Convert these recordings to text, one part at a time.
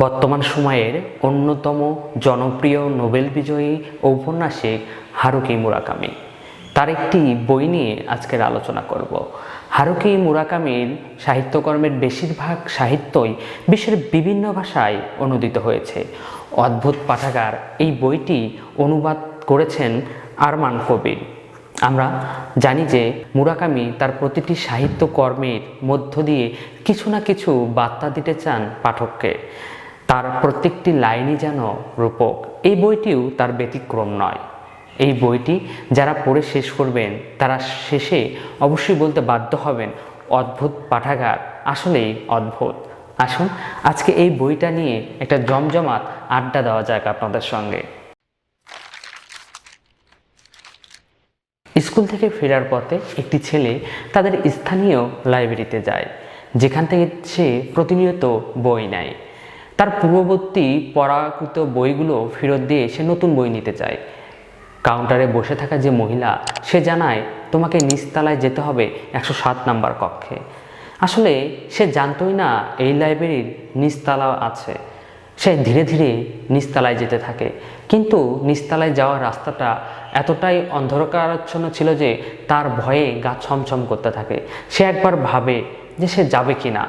বর্তমান সময়ের অন্যতম জনপ্রিয় নোবেল বিজয়ী ঔপন্যাসিক হারুকি মুরাকামি। তার একটি বই নিয়ে আজকের আলোচনা করব। হারুকি মুরাকামির সাহিত্যকর্মের বেশিরভাগ সাহিত্যই বিশ্বের বিভিন্ন ভাষায় অনুদিত হয়েছে। অদ্ভুত পাঠাগার এই বইটি অনুবাদ করেছেন আরমান কবির। আমরা জানি যে মুরাকামি তার প্রতিটি সাহিত্যকর্মের মধ্য দিয়ে কিছু না কিছু বার্তা দিতে চান পাঠককে। তার প্রত্যেকটি লাইনই যেন রূপক। এই বইটিও তার ব্যতিক্রম নয়। এই বইটি যারা পড়ে শেষ করবেন, তারা শেষে অবশ্যই বলতে বাধ্য হবেন, অদ্ভুত পাঠাগার, আসলেই অদ্ভুত। আসুন, আজকে এই বইটা নিয়ে একটা জমজমাট আড্ডা দেওয়া যাক আপনাদের সঙ্গে। স্কুল থেকে ফেরার পথে একটি ছেলে তাদের স্থানীয় লাইব্রেরিতে যায়, যেখান থেকে সে প্রতিনিয়ত বই নেয়। তার পূর্ববর্তী পড়াকৃত বইগুলো ফেরত দিয়ে সে নতুন বই নিতে চায়। কাউন্টারে বসে থাকা যে মহিলা, সে জানায়, তোমাকে নিচতলায় যেতে হবে একশো সাত নাম্বার কক্ষে। আসলে সে জানতই না এই লাইব্রেরির নিচতলা আছে। সে ধীরে ধীরে নিচতলায় যেতে থাকে। কিন্তু নিচতলায় যাওয়ার রাস্তাটা এতটাই অন্ধকারাচ্ছন্ন ছিল যে তার ভয়ে গা ছমছম করতে থাকে। সে একবার ভাবে যে সে যাবে কি না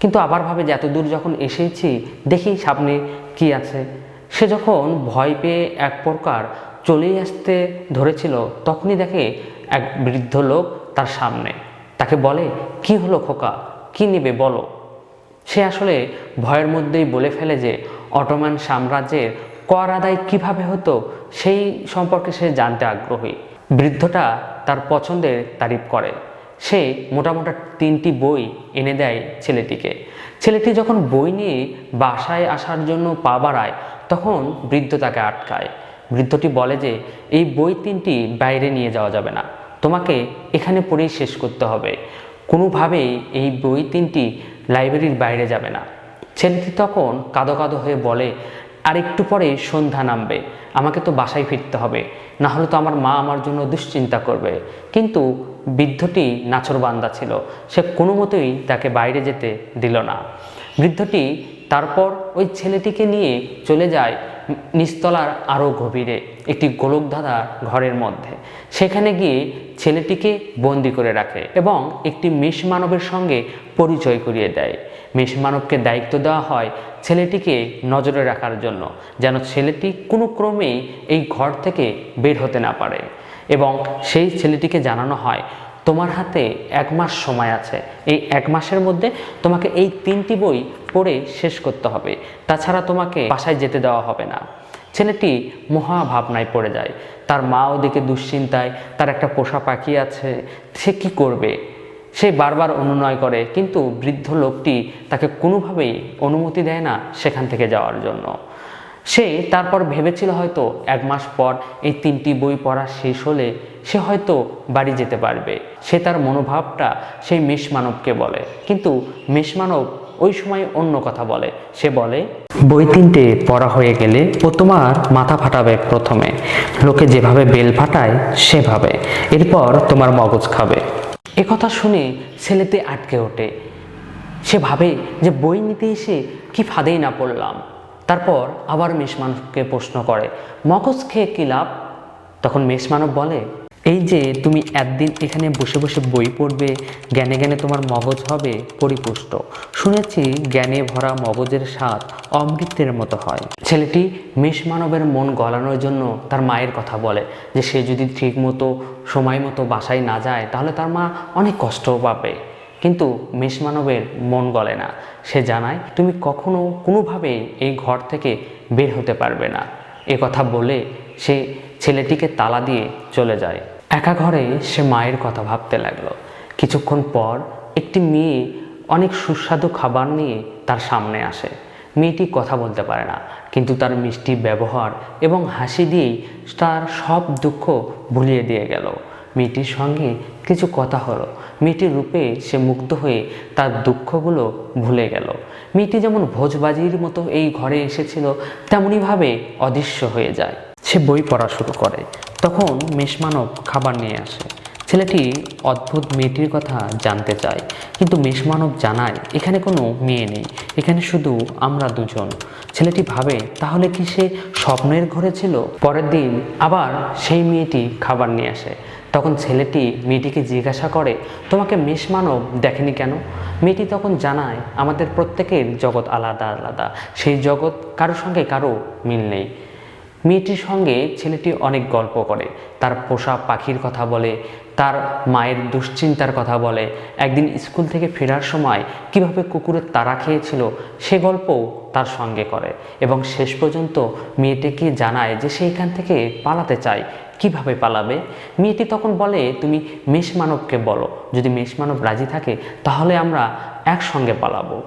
কিন্তু আবার ভাবে যে এত দূর যখন এসেছি, দেখি সামনে কি আছে। সে যখন ভয় পেয়ে এক প্রকার চলেই আসতে ধরেছিল, তখনই দেখে এক বৃদ্ধ লোক তার সামনে। তাকে বলে, কি হলো খোকা? কি নেবে বলো? সে আসলে ভয়ের মধ্যেই বলে ফেলে যে, অটোমান সাম্রাজ্যের কর আদায় কীভাবে হতো, সেই সম্পর্কে সে জানতে আগ্রহী। বৃদ্ধটা তার পছন্দের তারিফ করে। সে মোটামোটা তিনটি বই এনে দেয় ছেলেটিকে। ছেলেটি যখন বই নিয়ে বাসায় আসার জন্য পা বাড়ায়, তখন বৃদ্ধ তাকে আটকায়। বৃদ্ধটি বলে যে, এই বই তিনটি বাইরে নিয়ে যাওয়া যাবে না। তোমাকে এখানে পড়েই শেষ করতে হবে। কোনোভাবেই এই বই তিনটি লাইব্রেরির বাইরে যাবে না। ছেলেটি তখন কাদো কাদো হয়ে বলে, আর একটু পরে সন্ধ্যা নামবে। আমাকে তো বাসায় ফিরতে হবে, না হলে তো আমার মা আমার জন্য দুশ্চিন্তা করবে। কিন্তু বৃদ্ধটি নাছরবান্দা ছিল, সে কোনো মতোই তাকে বাইরে যেতে দিল না। বৃদ্ধটি তারপর ওই ছেলেটিকে নিয়ে চলে যায় নিস্তলার আরও গভীরে, একটি গোলকধাঁধা ঘরের মধ্যে। সেখানে গিয়ে ছেলেটিকে বন্দি করে রাখে এবং একটি মেষ মানবের সঙ্গে পরিচয় করিয়ে দেয়। মেষ মানবকে দায়িত্ব দেওয়া হয় ছেলেটিকে নজরে রাখার জন্য, যেন ছেলেটি কোনো ক্রমেই এই ঘর থেকে বের হতে না পারে। এবং সেই ছেলেটিকে জানানো হয়, তোমার হাতে এক মাস সময় আছে। এই এক মাসের মধ্যে তোমাকে এই তিনটি বই পড়ে শেষ করতে হবে। তাছাড়া তোমাকে বাসায় যেতে দেওয়া হবে না। ছেলেটি মহাভাবনায় পড়ে যায়। তার মা ওদিকে দুশ্চিন্তায়, তার একটা পোষা পাখি আছে, সে কি করবে? সে বারবার অনুনয় করে, কিন্তু বৃদ্ধ লোকটি তাকে কোনোভাবেই অনুমতি দেয় না সেখান থেকে যাওয়ার জন্য। সে তারপর ভেবেছিল হয়তো এক মাস পর এই তিনটি বই পড়া শেষ হলে সে হয়তো বাড়ি যেতে পারবে। সে তার মনোভাবটা সেই মেষ মানবকে বলে। কিন্তু মেষ মানব ওই সময় অন্য কথা বলে। সে বলে, বই তিনটে পড়া হয়ে গেলে ও তোমার মাথা ফাটাবে প্রথমে। লোকে যেভাবে বেল ফাটায়, সেভাবে। এরপর তোমার মগজ খাবে। কথা শুনে ছেলেতে আটকে ওঠে। সে ভাবে যে বই নিতে এসে কি ফাঁদেই না পড়লাম। তারপর আবার মেষমানবকে প্রশ্ন করে, মগজ খেয়ে কী লাভ? তখন মেষমানব বলে এই যে তুমি একদিন এখানে বসে বসে বই পড়বে, জ্ঞানে জ্ঞানে তোমার মগজ হবে পরিপুষ্ট। শুনেছি জ্ঞানে ভরা মগজের স্বাদ অমৃতের মতো হয়। ছেলেটি মেষ মানবের মন গলানোর জন্য তার মায়ের কথা বলে যে সে যদি ঠিক মতো, সময় মতো বাসায় না যায়, তাহলে তার মা অনেক কষ্ট পাবে। কিন্তু মেষ মানবের মন গলে না। সে জানায়, তুমি কখনো কোনোভাবেই এই ঘর থেকে বের হতে পারবে না। এ কথা বলে সে ছেলেটিকে তালা দিয়ে চলে যায়। একা ঘরে সে মায়ের কথা ভাবতে লাগল। কিছুক্ষণ পর একটি মেয়ে অনেক সুস্বাদু খাবার নিয়ে তার সামনে আসে। মেয়েটি কথা বলতে পারে না, কিন্তু তার মিষ্টি ব্যবহার এবং হাসি দিয়েই তার সব দুঃখ ভুলিয়ে দিয়ে গেল। মেয়েটির সঙ্গে কিছু কথা হলো। মেয়েটির রূপে সে মুগ্ধ হয়ে তার দুঃখগুলো ভুলে গেল। মেয়েটি যেমন ভোজবাজির মতো এই ঘরে এসেছিল তেমনইভাবে অদৃশ্য হয়ে যায়। সে বই পড়া শুরু করে। তখন মেষমানব খাবার নিয়ে আসে। ছেলেটি অদ্ভুত মেয়েটির কথা জানতে চায়, কিন্তু মেষমানব জানায়, এখানে কোনো মেয়ে নেই, এখানে শুধু আমরা দুজন। ছেলেটি ভাবে, তাহলে কি সে স্বপ্নের ঘরে ছিল? পরের দিন আবার সেই মেয়েটি খাবার নিয়ে আসে। তখন ছেলেটি মেয়েটিকে জিজ্ঞাসা করে, তোমাকে মেষমানব দেখেনি কেন? মেয়েটি তখন জানায়, আমাদের প্রত্যেকের জগৎ আলাদা আলাদা। সেই জগৎ কারও সঙ্গে কারও মিল নেই। মেয়েটির সঙ্গে ছেলেটি অনেক গল্প করে। তার পোষা পাখির কথা বলে, তার মায়ের দুশ্চিন্তার কথা বলে। একদিন স্কুল থেকে ফেরার সময় কীভাবে কুকুরের তারা খেয়েছিল সে গল্পও তার সঙ্গে করে এবং শেষ পর্যন্ত মেয়েটিকে জানায় যে সে এখান থেকে পালাতে চায়। কীভাবে পালাবে? মেয়েটি তখন বলে, তুমি মেষ মানবকে বলো। যদি মেষ মানব রাজি থাকে, তাহলে আমরা একসঙ্গে পালাবো।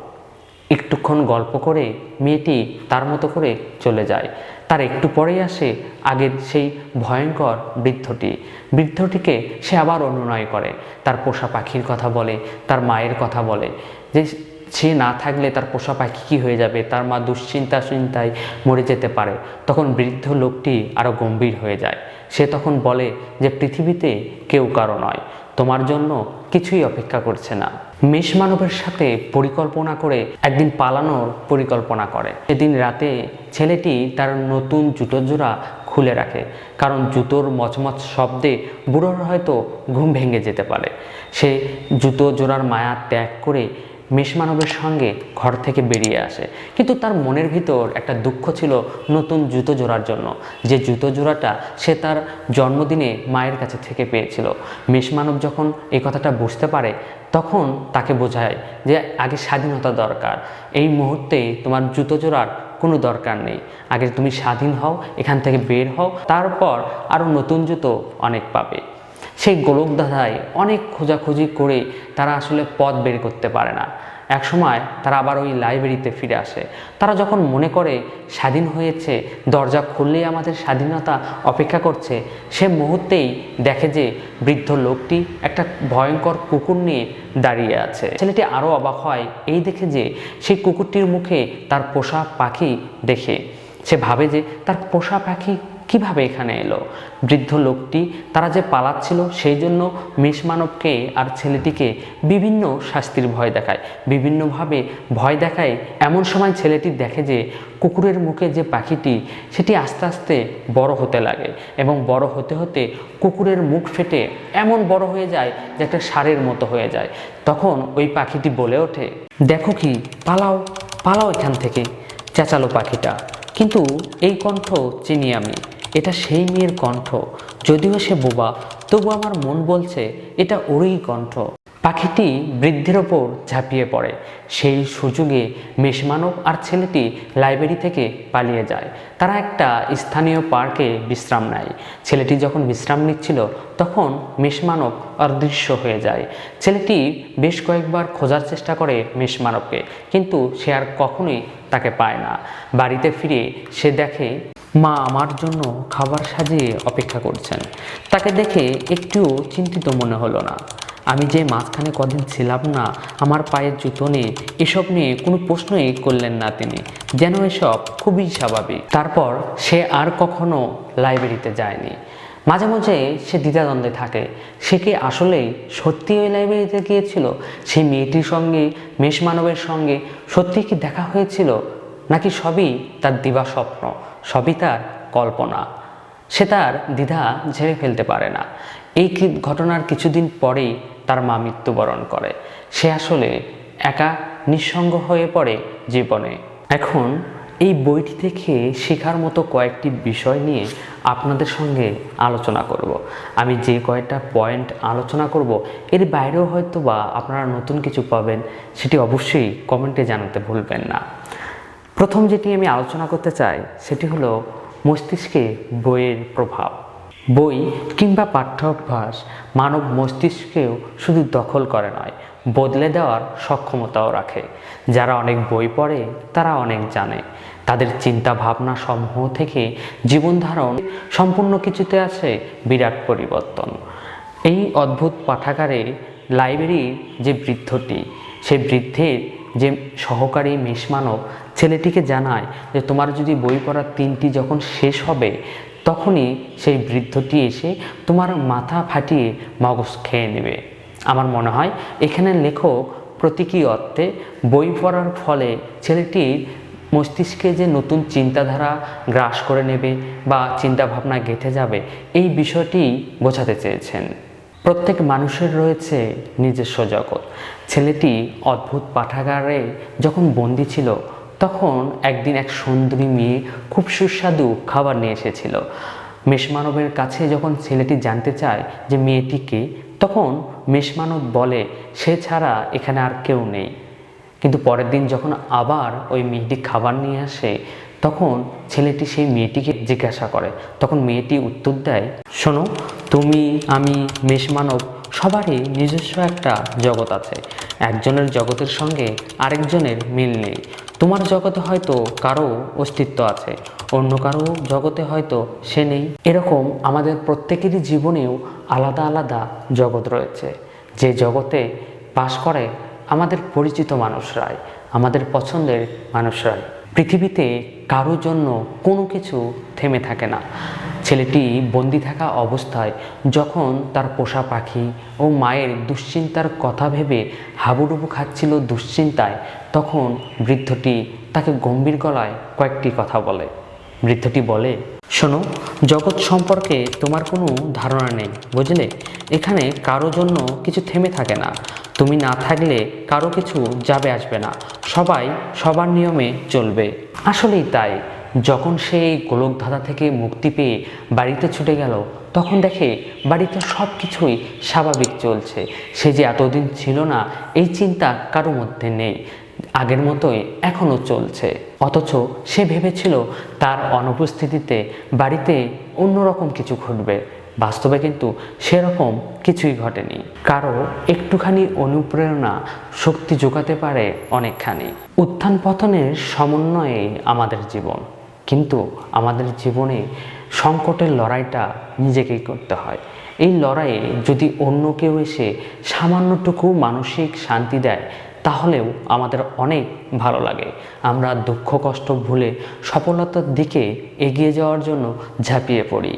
একটুক্ষণ গল্প করে মেয়েটি তার মতো করে চলে যায়। তার একটু পরেই আসে আগের সেই ভয়ঙ্কর বৃদ্ধটি। বৃদ্ধটিকে সে আবার অনুনয় করে। তার পোষা পাখির কথা বলে, তার মায়ের কথা বলে। যে সে না থাকলে তার পোষা পাখি কী হয়ে যাবে? তার মা দুশ্চিন্তা চিন্তায় মরে যেতে পারে। তখন বৃদ্ধ লোকটি আরও গম্ভীর হয়ে যায়। সে তখন বলে যে, পৃথিবীতে কেউ কারও নয়। তোমার জন্য কিছুই অপেক্ষা করছে না। মেষ মানবের সাথে পরিকল্পনা করে একদিন পালানোর পরিকল্পনা করে। সেদিন রাতে ছেলেটি তার নতুন জুতো জোড়া খুলে রাখে, কারণ জুতোর মচমচ শব্দে বুড়োর হয়তো ঘুম ভেঙে যেতে পারে। সে জুতো জোড়ার মায়া ত্যাগ করে মেষমানবের সঙ্গে ঘর থেকে বেরিয়ে আসে। কিন্তু তার মনের ভিতর একটা দুঃখ ছিল নতুন জুতো জোড়ার জন্য। যে জুতো জোড়াটা সে তার জন্মদিনে মায়ের কাছে থেকে পেয়েছিল। মেষমানব যখন এই কথাটা বুঝতে পারে, তখন তাকে বোঝায় যে আগে স্বাধীনতা দরকার। এই মুহূর্তে তোমার জুতো জোড়ার কোনো দরকার নেই। আগে তুমি স্বাধীন হও, এখান থেকে বের হও, তারপর আরও নতুন জুতো অনেক পাবে। সেই গোলকদাদাই অনেক খোঁজাখুঁজি করে তারা আসলে পথ বের করতে পারে না। এক সময় তারা আবার ওই লাইব্রেরিতে ফিরে আসে। তারা যখন মনে করে স্বাধীন হয়েছে, দরজা খুললেই আমাদের স্বাধীনতা অপেক্ষা করছে, সে মুহূর্তেই দেখে যে বৃদ্ধ লোকটি একটা ভয়ঙ্কর কুকুর নিয়ে দাঁড়িয়ে আছে। ছেলেটি আরও অবাক হয়, এই দেখে যে সেই কুকুরটির মুখে তার পোষা পাখি দেখে। সে ভাবে যে তার পোষা পাখি কীভাবে এখানে এলো? বৃদ্ধ লোকটি তারা যে পালাচ্ছিল, সেই জন্য মেষমানবকে আর ছেলেটিকে বিভিন্ন শাস্তির ভয় দেখায়। বিভিন্নভাবে ভয় দেখায়। এমন সময় ছেলেটি দেখে যে কুকুরের মুখে যে পাখিটি, সেটি আস্তে আস্তে বড় হতে লাগে এবং বড় হতে হতে কুকুরের মুখ ফেটে এমন বড় হয়ে যায় যে একটা সারের মতো হয়ে যায়। তখন ওই পাখিটি বলে ওঠে, দেখো কি, পালাও পালাও এখান থেকে, চেঁচালো পাখিটা। কিন্তু এই কণ্ঠ চিনি আমি। এটা সেই মেয়ের কণ্ঠ। যদিও সে বোবা, তবু আমার মন বলছে এটা ওরই কণ্ঠ। পাখিটি বৃদ্ধের ওপর ঝাঁপিয়ে পড়ে। সেই সুযোগে মেষমানব আর ছেলেটি লাইব্রেরি থেকে পালিয়ে যায়। তারা একটা স্থানীয় পার্কে বিশ্রাম নেয়। ছেলেটি যখন বিশ্রাম নিচ্ছিল, তখন মেষমানব অদৃশ্য হয়ে যায়। ছেলেটি বেশ কয়েকবার খোঁজার চেষ্টা করে মেষমানবকে, কিন্তু সে আর কখনোই তাকে পায় না। বাড়িতে ফিরে সে দেখে মা আমার জন্য খাবার সাজিয়ে অপেক্ষা করছেন। তাকে দেখে একটুও চিন্তিত মনে হলো না। আমি যে মাঝখানে কদিন ছিলাম না, আমার পায়ের জুতো নিয়ে এসব নিয়ে কোনো প্রশ্নই করলেন না তিনি। যেন এসব খুবই স্বাভাবিক। তারপর সে আর কখনো লাইব্রেরিতে যায়নি। মাঝে মাঝে সে দ্বিধাদ্বন্দ্বে থাকে। সে কি আসলেই সত্যি ওই লাইব্রেরিতে গিয়েছিল? সেই মেয়েটির সঙ্গে, মেষ মানবের সঙ্গে সত্যি কি দেখা হয়েছিল? নাকি সবই তার দিবা স্বপ্ন সবই তার কল্পনা। সে তার দ্বিধা ঝেড়ে ফেলতে পারে না। এই ঘটনার কিছুদিন পরেই তার মা মৃত্যুবরণ করে। সে আসলে একা, নিঃসঙ্গ হয়ে পড়ে জীবনে। এখন এই বইটি থেকে শেখার মতো কয়েকটি বিষয় নিয়ে আপনাদের সঙ্গে আলোচনা করব। আমি যে কয়েকটা পয়েন্ট আলোচনা করব, এর বাইরেও হয়তো বা আপনারা নতুন কিছু পাবেন, সেটি অবশ্যই কমেন্টে জানাতে ভুলবেন না। প্রথম যেটি আমি আলোচনা করতে চাই, সেটি হলো মস্তিষ্কে বইয়ের প্রভাব। বই কিংবা পাঠ্যাভ্যাস মানব মস্তিষ্কেও শুধু দখল করে নয়, বদলে দেওয়ার সক্ষমতাও রাখে। যারা অনেক বই পড়ে, তারা অনেক জানে। তাদের চিন্তা ভাবনা সমূহ থেকে জীবনধারণ সম্পূর্ণ কিছুতে আছে বিরাট পরিবর্তন। এই অদ্ভুত পাঠাগারে লাইব্রেরির যে বৃদ্ধটি, সে বৃদ্ধের যে সহকারী মেষমানব ছেলেটিকে জানায় যে তোমার যদি বই পড়ার তিনটি যখন শেষ হবে, তখনই সেই বৃদ্ধটি এসে তোমার মাথা ফাটিয়ে মগজ খেয়ে নেবে। আমার মনে হয় এখানে লেখক প্রতীকী অর্থে বই পড়ার ফলে ছেলেটির মস্তিষ্কে যে নতুন চিন্তাধারা গ্রাস করে নেবে বা চিন্তাভাবনা গেঁথে যাবে, এই বিষয়টি বোঝাতে চেয়েছেন। প্রত্যেক মানুষের রয়েছে নিজস্ব জগৎ। ছেলেটি অদ্ভুত পাঠাগারে যখন বন্দি ছিল, তখন একদিন এক সুন্দরী মেয়ে খুব সুস্বাদু খাবার নিয়ে এসেছিল। মেষমানবের কাছে যখন ছেলেটি জানতে চায় যে মেয়েটিকে তখন মেষমানব বলে, সে ছাড়া এখানে আর কেউ নেই। কিন্তু পরের দিন যখন আবার ওই মেয়েটি খাবার নিয়ে আসে তখন ছেলেটি সেই মেয়েটিকে জিজ্ঞাসা করে। তখন মেয়েটি উত্তর দেয়, শোনো, তুমি, আমি মেষমানব সবারই নিজস্ব একটা জগৎ আছে। একজনের জগতের সঙ্গে আরেকজনের মিল নেই। তোমার জগতে হয়তো কারও অস্তিত্ব আছে, অন্য কারও জগতে হয়তো সে নেই। এরকম আমাদের প্রত্যেকেরই জীবনেও আলাদা আলাদা জগৎ রয়েছে। যে জগতে বাস করে আমাদের পরিচিত মানুষরাই, আমাদের পছন্দের মানুষরাই। পৃথিবীতে কারোর জন্য কোনো কিছু থেমে থাকে না। ছেলেটি বন্দি থাকা অবস্থায় যখন তার পোষা পাখি ও মায়ের দুশ্চিন্তার কথা ভেবে হাবুডুবু খাচ্ছিল দুশ্চিন্তায়, তখন বৃদ্ধটি তাকে গম্ভীর গলায় কয়েকটি কথা বলে। বৃদ্ধটি বলে শোনো, জগৎ সম্পর্কে তোমার কোনো ধারণা নেই, বুঝলে? এখানে কারও জন্য কিছু থেমে থাকে না। তুমি না থাকলে কারও কিছু যাবে আসবে না। সবাই সবার নিয়মে চলবে। আসলেই তাই। যখন সেই গোলকধাঁধা থেকে মুক্তি পেয়ে বাড়িতে ছুটে গেল, তখন দেখে বাড়িতে সব কিছুই স্বাভাবিক চলছে। সে যে এতদিন ছিল না, এই চিন্তা কারও মধ্যে নেই। আগের মতোই এখনও চলছে। অথচ সে ভেবেছিল তার অনুপস্থিতিতে বাড়িতে অন্যরকম কিছু ঘটবে। বাস্তবে কিন্তু সেরকম কিছুই ঘটেনি। কারও একটুখানি অনুপ্রেরণা শক্তি যোগাতে পারে অনেকখানি। উত্থান পতনের সমন্বয়ে আমাদের জীবন। কিন্তু আমাদের জীবনে সংকটের লড়াইটা নিজেকেই করতে হয়। এই লড়াইয়ে যদি অন্য কেউ এসে সামান্যটুকু মানসিক শান্তি দেয় তাহলেও আমাদের অনেক ভালো লাগে। আমরা দুঃখ, কষ্ট ভুলে সফলতার দিকে এগিয়ে যাওয়ার জন্য ঝাঁপিয়ে পড়ি।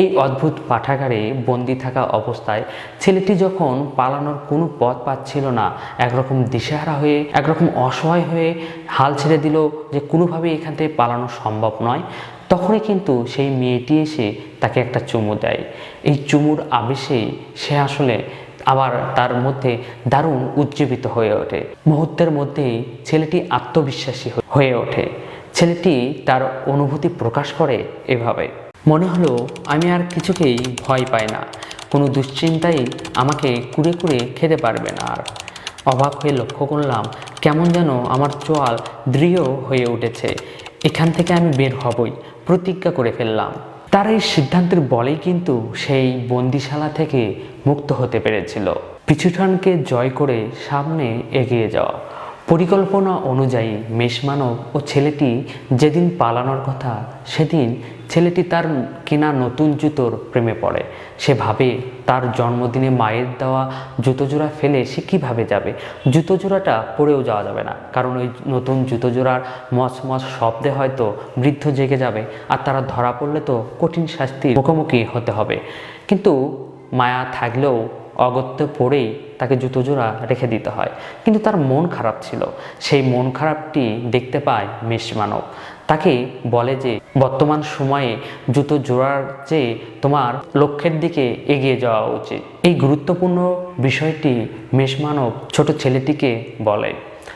এই অদ্ভুত পাঠাগারে বন্দি থাকা অবস্থায় ছেলেটি যখন পালানোর কোনো পথ পাচ্ছিল না, একরকম দিশেহারা হয়ে, একরকম অসহায় হয়ে হাল ছেড়ে দিল যে কোনোভাবেই এখান থেকে পালানো সম্ভব নয়, তখনই কিন্তু সেই মেয়েটি এসে তাকে একটা চুমু দেয়। এই চুমুর আবেশেই সে আসলে আবার তার মধ্যে দারুণ উজ্জীবিত হয়ে ওঠে। মুহূর্তের মধ্যেই ছেলেটি আত্মবিশ্বাসী হয়ে ওঠে। ছেলেটি তার অনুভূতি প্রকাশ করে এভাবে। মনে হলো, আমি আর কিছুকেই ভয় পাই না। কোনো দুশ্চিন্তাই আমাকে কুড়ে কুড়ে খেতে পারবে না আর। অবাক হয়ে লক্ষ্য করলাম, কেমন যেন আমার চোয়াল দৃঢ় হয়ে উঠেছে। এখান থেকে আমি বের হবই, প্রতিজ্ঞা করে ফেললাম। তার এই সিদ্ধান্তের বলেই কিন্তু সেই বন্দিশালা থেকে মুক্ত হতে পেরেছিল। পিছুটানকে জয় করে সামনে এগিয়ে যাওয়া। পরিকল্পনা অনুযায়ী মেষমানব ও ছেলেটি যেদিন পালানোর কথা, সেদিন ছেলেটি তার কেনা নতুন জুতোর প্রেমে পড়ে। সে ভাবে, তার জন্মদিনে মায়ের দেওয়া জুতো জোড়া ফেলে সে কীভাবে যাবে? জুতো জোড়াটা পরেও যাওয়া যাবে না। কারণ ওই নতুন জুতো জোড়ার মচ মচ শব্দে হয়তো বৃদ্ধ জেগে যাবে আর তারা ধরা পড়লে তো কঠিন শাস্তির মুখোমুখি হতে হবে। কিন্তু মায়া থাকলেও অগত্য পড়েই তাকে জুতো জোড়া রেখে দিতে হয়। কিন্তু তার মন খারাপ ছিল। সেই মন খারাপটি দেখতে পায় মেষমানব তাকে বলে যে, বর্তমান সময়ে জুতো জোড়ার চেয়ে তোমার লক্ষ্যের দিকে এগিয়ে যাওয়া উচিত। এই গুরুত্বপূর্ণ বিষয়টি মেষমানব ছোট ছেলেটিকে বলে।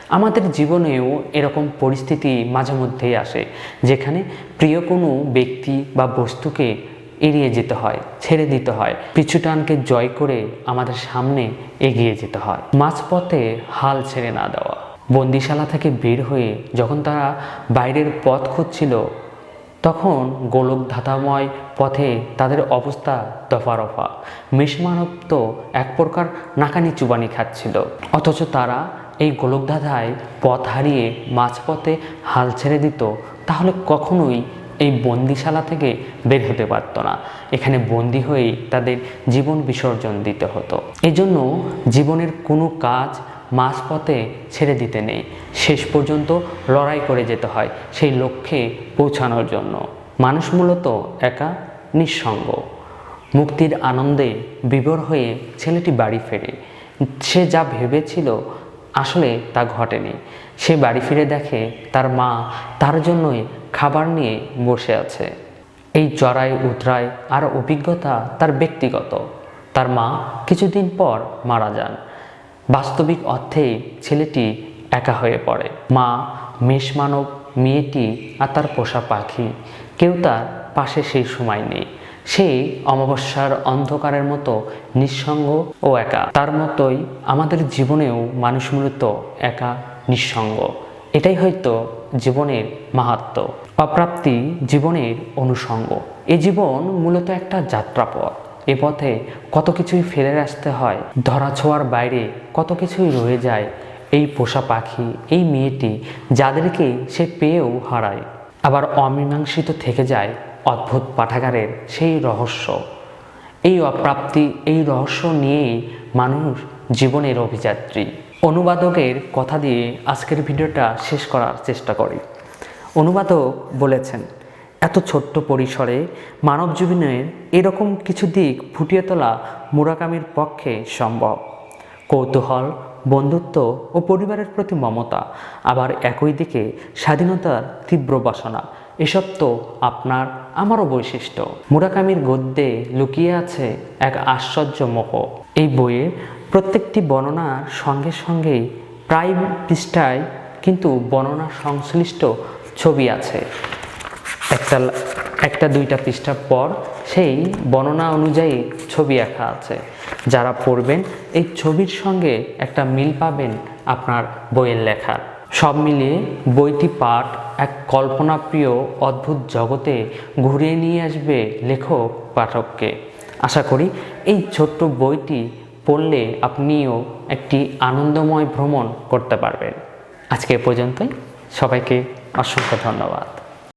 আমাদের জীবনেও এরকম পরিস্থিতি মাঝে মধ্যেই আসে, যেখানে প্রিয় কোনো ব্যক্তি বা বস্তুকে এড়িয়ে যেতে হয়, ছেড়ে দিতে হয় পিছুটানকে জয় করে আমাদের সামনে এগিয়ে যেতে হয়। মাঝপথে হাল ছেড়ে না দেওয়া। বন্দিশালা থেকে বের হয়ে যখন তারা বাইরের পথ খুঁজছিল, তখন গোলক ধাতাময় পথে তাদের অবস্থা দফারফা। মেষমানব তো এক প্রকার নাকানি চুবানি খাচ্ছিল। অথচ তারা এই গোলকধাঁধায় পথ হারিয়ে মাঝপথে হাল ছেড়ে দিত, তাহলে কখনোই এই বন্দিশালা থেকে বের হতে পারতো না। এখানে বন্দি হয়েই তাদের জীবন বিসর্জন দিতে হতো। এজন্য জীবনের কোনো কাজ মাঝপথে ছেড়ে দিতে নেই। শেষ পর্যন্ত লড়াই করে যেতে হয় সেই লক্ষ্যে পৌঁছানোর জন্য। মানুষ মূলত একা, নিঃসঙ্গ। মুক্তির আনন্দে বিভোর হয়ে ছেলেটি বাড়ি ফেরে। সে যা ভেবেছিল আসলে তা ঘটেনি। সে বাড়ি ফিরে দেখে তার মা তার জন্যই খাবার নিয়ে বসে আছে। এই চড়াই, উতরাই আর অভিজ্ঞতা তার ব্যক্তিগত। তার মা কিছুদিন পর মারা যান। বাস্তবিক অর্থে ছেলেটি একা হয়ে পড়ে। মা মেষ মানব মেয়েটি আর তার পোষা পাখি। কেউ তার পাশে সেই সময় নেই। সেই অমাবস্যার অন্ধকারের মতো নিঃসঙ্গ ও একা। তার মতোই আমাদের জীবনেও মানুষ মূলত একা, নিঃসঙ্গ। এটাই হয়তো জীবনের মাহাত্ম। অপ্রাপ্তি জীবনের অনুষঙ্গ এ জীবন মূলত একটা যাত্রাপথ। এ পথে কত কিছুই ফেলে আসতে হয়, ধরা ছোঁয়ার বাইরে কত কিছুই রয়ে যায়। এই পোষা পাখি, এই মেয়েটি যাদেরকে সে পেয়েও হারায়। আবার অমীমাংসিত থেকে যায় অদ্ভুত পাঠাগারের সেই রহস্য। এই অপ্রাপ্তি, এই রহস্য নিয়েই মানুষ জীবনের অভিযাত্রী। অনুবাদকের কথা দিয়ে আজকের ভিডিওটা শেষ করার চেষ্টা করি। অনুবাদক বলেছেন এত ছোট্ট পরিসরে মানব জীবনের এরকম কিছু দিক ফুটিয়ে তোলা মুরাকামির পক্ষে সম্ভব। কৌতূহল, বন্ধুত্ব ও পরিবারের প্রতি মমতা, আবার একই দিকে স্বাধীনতার তীব্র বাসনা, এসব তো আপনার, আমারও বৈশিষ্ট্য। মুরাকামির গদ্যে লুকিয়ে আছে এক আশ্চর্য মোহ। এই বইয়ের প্রত্যেকটি বর্ণনার সঙ্গে সঙ্গেই প্রায় পৃষ্ঠায় কিন্তু বর্ণনা সংশ্লিষ্ট ছবি আছে। একটা একটা, দুইটা পৃষ্ঠা পর সেই বর্ণনা অনুযায়ী ছবি আঁকা আছে। যারা পড়বেন, এই ছবির সঙ্গে একটা মিল পাবেন আপনার বইয়ের লেখার। সব মিলিয়ে বইটি পাঠ এক কল্পনাপ্রিয় অদ্ভুত জগতে ঘুরিয়ে নিয়ে আসবে লেখক, পাঠককে। আশা করি এই ছোট্ট বইটি পড়লে আপনিও একটি আনন্দময় ভ্রমণ করতে পারবেন। আজকে পর্যন্তই। সবাইকে অসংখ্য ধন্যবাদ।